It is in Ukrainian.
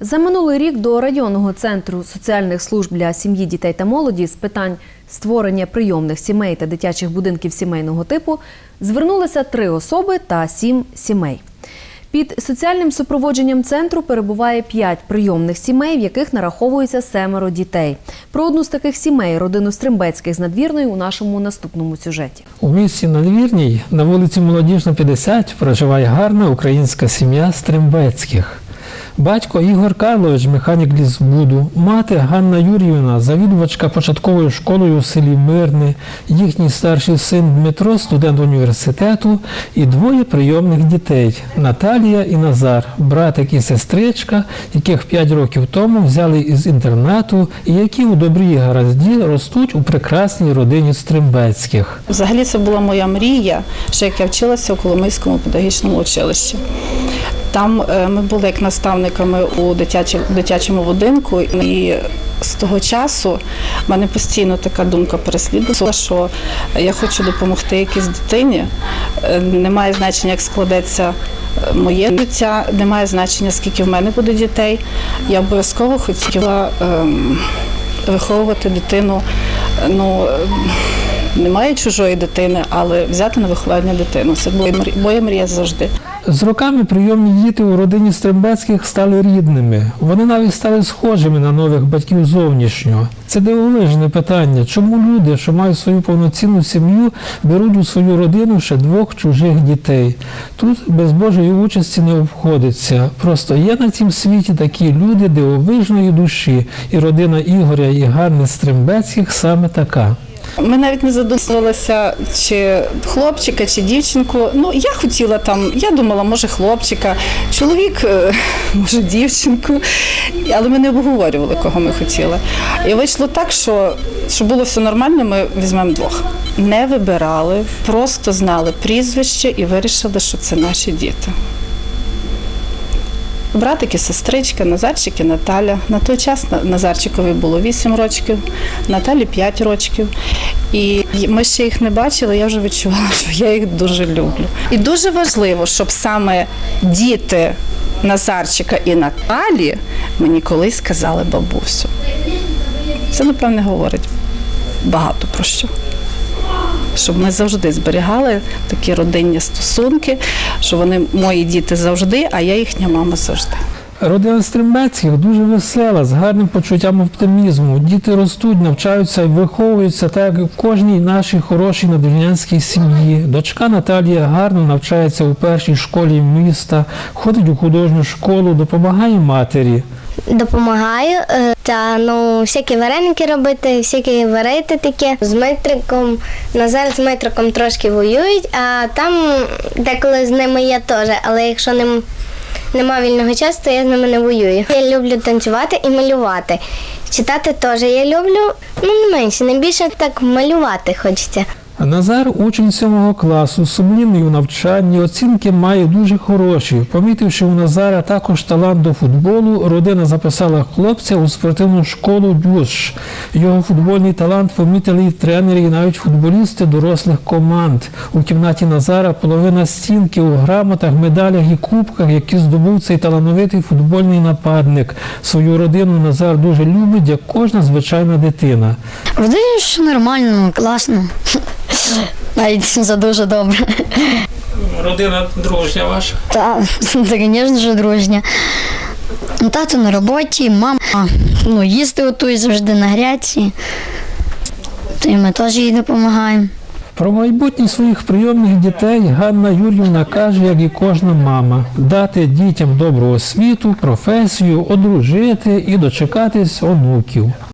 За минулий рік до районного центру соціальних служб для сім'ї, дітей та молоді з питань створення прийомних сімей та дитячих будинків сімейного типу звернулися три особи та сім сімей. Під соціальним супроводженням центру перебуває п'ять прийомних сімей, в яких нараховується семеро дітей. Про одну з таких сімей, родину Стримбецьких з надвірної, у нашому наступному сюжеті. У місті Надвірній на вулиці Молодіжна, 50 проживає гарна українська сім'я Стримбецьких. Батько Ігор Карлович, механік лісбуду, мати Ганна Юріївна, завідувачка початковою школою у селі Мирне, їхній старший син Дмитро, студент університету, і двоє прийомних дітей Наталія і Назар, братик і сестричка, яких 5 років тому взяли із інтернату і які у добрій гаразді ростуть у прекрасній родині Стримбецьких. Взагалі це була моя мрія, ще як я вчилася у Коломийському педагогічному училищі. Там е, ми були як наставниками у дитячому будинку, і з того часу в мене постійно така думка переслідувала, що я хочу допомогти якійсь дитині. Е, Немає значення, як складеться е, моє життя, немає значення, скільки в мене буде дітей. Я обов'язково хотіла ем, виховувати дитину. Ну, немає чужої дитини, але взяти на виховання дитину. Це була моя мрія завжди. З роками прийомні діти у родині Стрембецьких стали рідними. Вони навіть стали схожими на нових батьків зовнішнього. Це дивовижне питання. Чому люди, що мають свою повноцінну сім'ю, беруть у свою родину ще двох чужих дітей? Тут без Божої участі не обходиться. Просто є на цім світі такі люди дивовижної душі, і родина Ігоря і Ганни Стрембецьких саме така. Ми навіть не задумувалися, чи хлопчика, чи дівчинку. Ну, я хотіла там, я думала, може хлопчика, чоловік, е, може дівчинку, але ми не обговорювали, кого ми хотіли. І вийшло так, що щоб було все нормально, ми візьмемо двох. Не вибирали, просто знали прізвище і вирішили, що це наші діти. Братик і сестричка, Назарчик і Наталя. На той час На- Назарчикові було 8 років, Наталі 5 років. І ми ще їх не бачили, я вже відчувала, що я їх дуже люблю. І дуже важливо, щоб саме діти Назарчика і Наталі мені колись сказали бабусю. Це, напевне, говорить багато про що щоб ми завжди зберігали такі родинні стосунки, що вони мої діти завжди, а я їхня мама завжди. Родина Стримбецьких дуже весела, з гарним почуттям оптимізму. Діти ростуть, навчаються і виховуються так, як в кожній нашій хорошій надвірнянській сім'ї. Дочка Наталія гарно навчається у першій школі міста, ходить у художню школу, допомагає матері. Допомагаю е, та ну всякі вареники робити, всякі варити таке з Митриком. На зараз з Митриком трошки воюють, а там деколи з ними я теж, але якщо нем, нема вільного часу, то я з ними не воюю. Я люблю танцювати і малювати. Читати теж я люблю, ну не менше, не більше так малювати хочеться. Назар учень сьомого класу, сумлінний у навчанні, оцінки має дуже хороші. Помітивши у Назара також талант до футболу, родина записала хлопця у спортивну школу «Дюш». Його футбольний талант помітили і тренери, і навіть футболісти дорослих команд. У кімнаті Назара половина стінки у грамотах, медалях і кубках, які здобув цей талановитий футбольний нападник. Свою родину Назар дуже любить, як кожна звичайна дитина. Родині ж нормально, класно. Навіть за дуже добре. Родина дружня ваша. Та, це, звісно ж, дружня. Ну, Тато на роботі, мама ну, їсти готує завжди на гряці. То і ми теж їй допомагаємо. Про майбутнє своїх прийомних дітей Ганна Юр'ївна каже, як і кожна мама, дати дітям добру освіту, професію, одружити і дочекатись онуків.